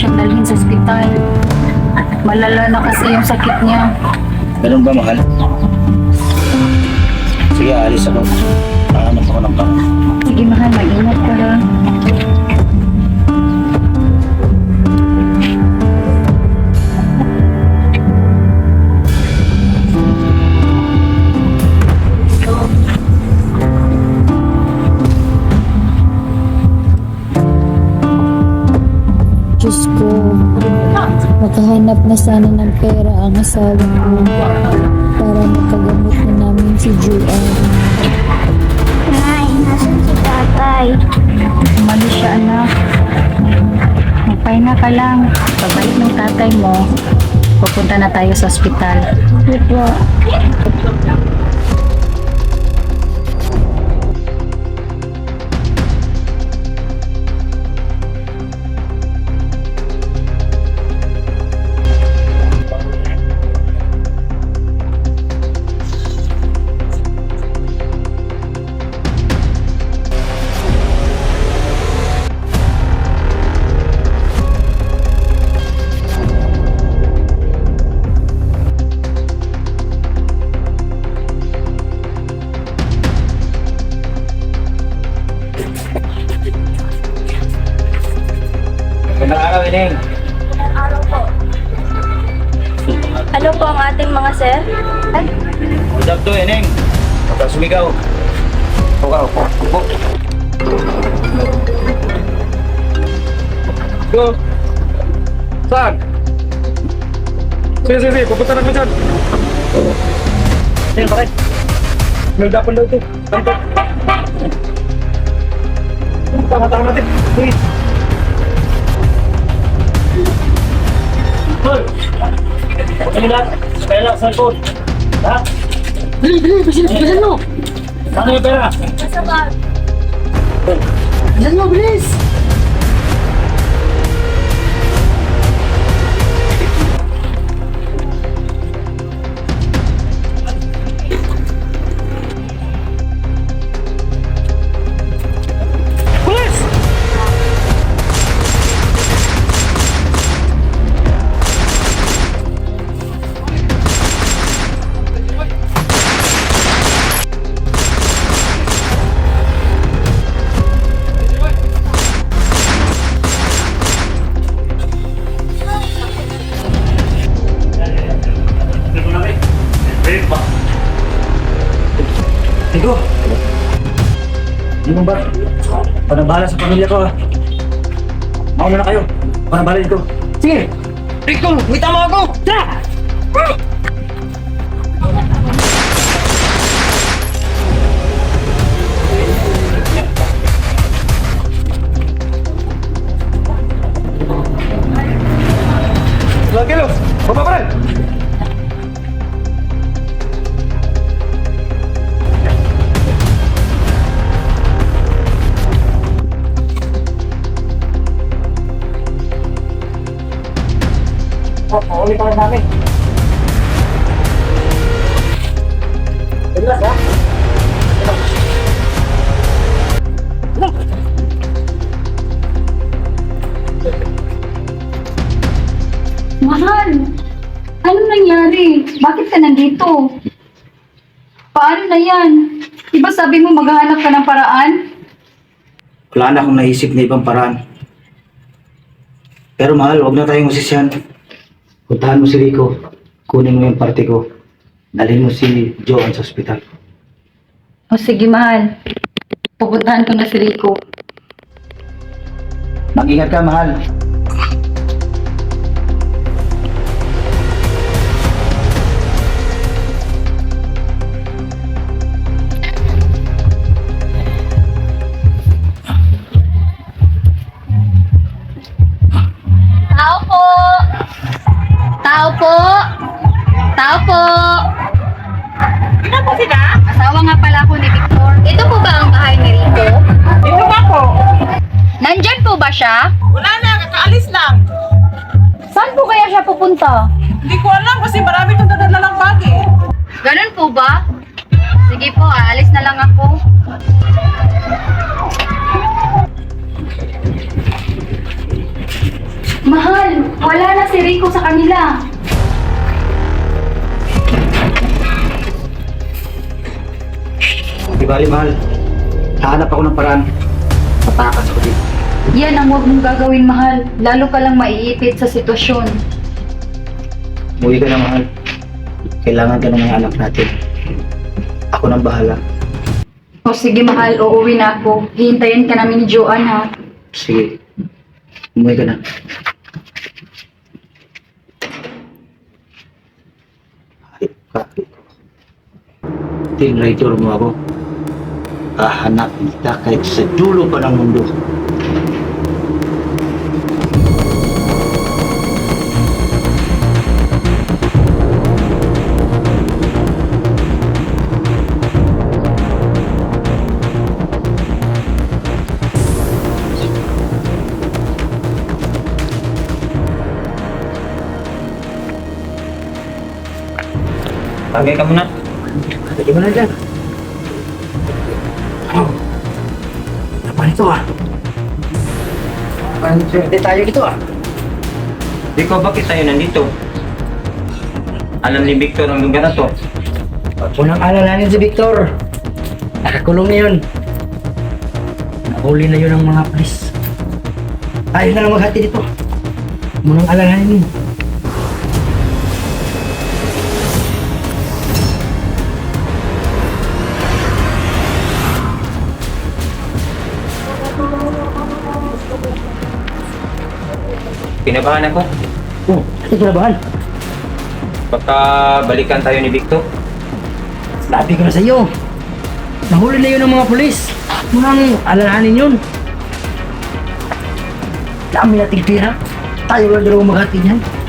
siyang dalhin sa ospital. Malala na kasi yung sakit niya. Ganun ba, mahal? Sige, alis ako. Nahanap ako ng pang. Sige mahal, mag-ingat ka ha. Ko, makahanap na sana ng pera ang asawa ko para makagamot na namin si Juan. Nay, nasan si tatay? Umalis siya anak. Magpahinga ka lang. Pagbalik ng tatay mo, pupunta na tayo sa ospital. Diba? Magandang Kang sumigaw. Upo ka, upo. Upo. Go! Saan? Sige, sige, sige. Pupunta na kami dyan. Ineng, bakit? Nagdapan daw ito. Tanto. Tama-tama natin. Sige. Hoy! Huwag kami lahat. Kaya lang sa likod. Ha? Dali, dali, bisin, bisin mo! Saan yung pera? Nasa bag. Bisin mo, bilis! Tigo! Hindi mo ba? Panabala sa pamilya ko, ha? Mauna na kayo. Panabala dito. Sige! Rico, wait mo ako! Tara! Nandito? Paano na yan? Di ba sabi mo maghahanap ka ng paraan? Wala na akong naisip na ibang paraan. Pero mahal, huwag na tayong masisyan. Puntahan mo si Rico. Kunin mo yung parte ko. Dalhin mo si Joan sa ospital. O sige, mahal. Pupuntahan ko na si Rico. Mag-ingat ka, mahal. Pupunta? Hindi ko alam kasi marami itong dadalalang bag eh. Ganun po ba? Sige po, aalis na lang ako. Mahal, wala na si Rico sa kanila. Di bali, mahal. Hahanap ako ng paraan. Matakas ako dito. Yan ang huwag mong gagawin, mahal. Lalo ka lang maiipit sa sitwasyon. Umuwi ka na, mahal. Kailangan ka ng mga anak natin. Ako nang bahala. O sige, mahal, uuwi na ako. Hihintayin ka namin ni Joanne, ha? Sige. Umuwi ka na. Hayop ka. Tinraitor mo ako. Hahanapin kita kahit sa dulo pa ng mundo. Tagay ka muna. Hindi mo na dyan. Oh. Ano pa nito ah? Swerte tayo dito ah. Ikaw, bakit tayo nandito? Alam ni Victor ang lugar na to. Nang alalanin si Victor. Nakakulong na yun. Nahuli na yun ang mga pulis. Tayo na lang maghati dito. Huwag mo nang alalanin. Kinabahan ako. Oh, ito kinabahan. Baka balikan tayo ni Victor. Sabi ko na sa iyo. Nahuli na yun ng mga pulis. Huwag mo nang alalanin yun. Dami nating tira. Tayo lang dalawang maghati niyan.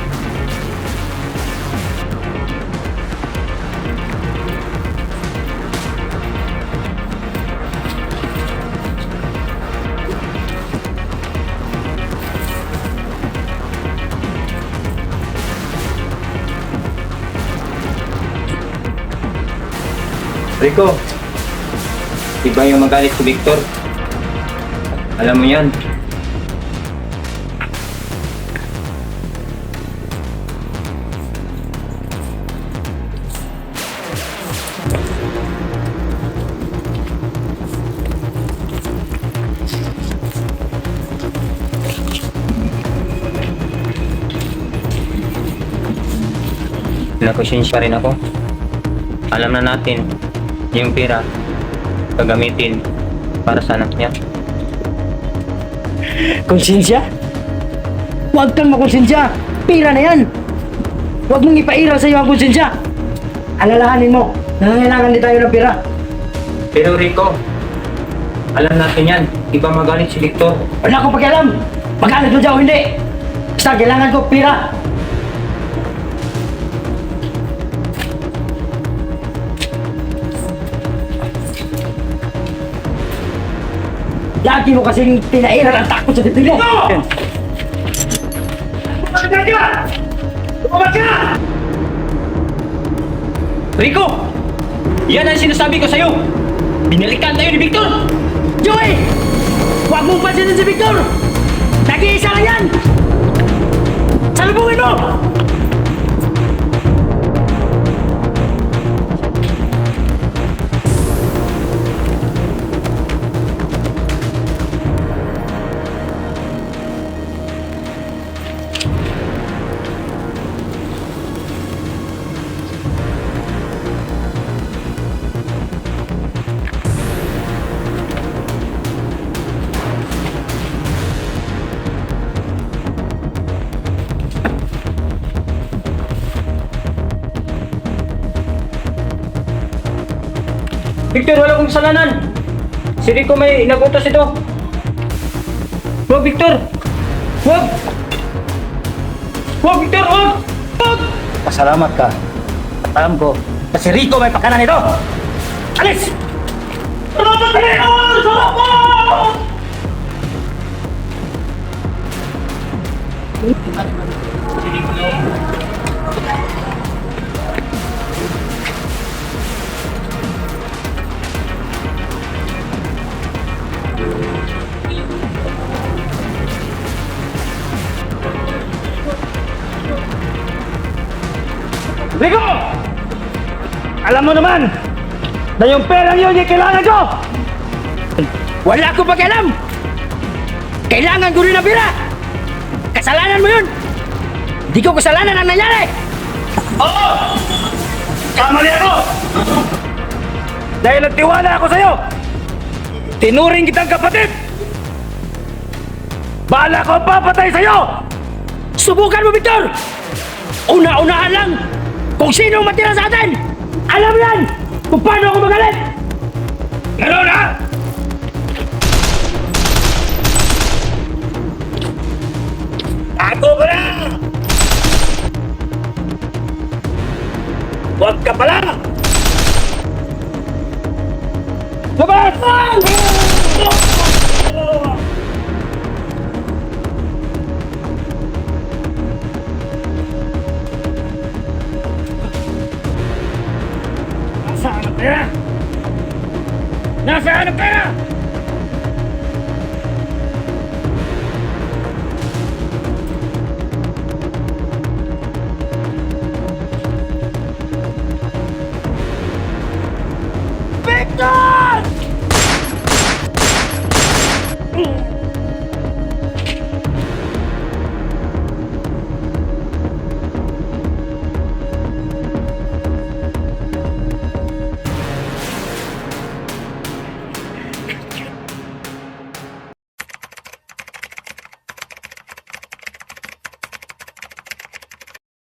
Rico, iba yung magalit si Victor. Alam mo yan. Nakonsensya rin ako. Alam na natin yung pera gagamitin para sa anak niya. Konsensya? Huwag kang makonsensya. Pira na yan. Huwag mong ipairal sa iyo ang konsensya. Alalahanin mo, nangangailangan din tayo ng pira. Pero Rico, alam natin yan. Iba magalit si Victor. Wala akong pakialam. Magalit mo dyan o hindi. Basta kailangan ko pira. Lagi mo kasing pinairal ang takot sa dibdib mo. Rico! Yan ang sinasabi ko sa'yo! Binalikan tayo ni Victor! Joey! Huwag mong pansinin si Victor! Nag-iisa lang yan! Salubungin mo! Victor, wala kong kasalanan! Si Rico may nagutos ito! Huwag, Victor! Huwag! Huwag, Victor! Huwag! Huwag! Pasalamat ka. At alam ko, na si Rico may pakanan nito! Alis! Salamat, Rico! Salamat! Rico! Alam mo naman na yung perang yun yung kailangan ko! Wala akong pakialam! Kailangan ko rin ng pera! Kasalanan mo yun! Di ko kasalanan ang nangyari! Oo! Kamali ako! Dahil nagtiwala ako sa'yo! Tinuring kitang kapatid! Bala ko ang papatay sa'yo! Subukan mo, Victor! Una-unahan lang kung sino ang matira sa atin! Alam yan kung paano ako magalit! Ganun ha? Ako ka na! Huwag ka pala! Labas! Nasaan Nasaan ang pera?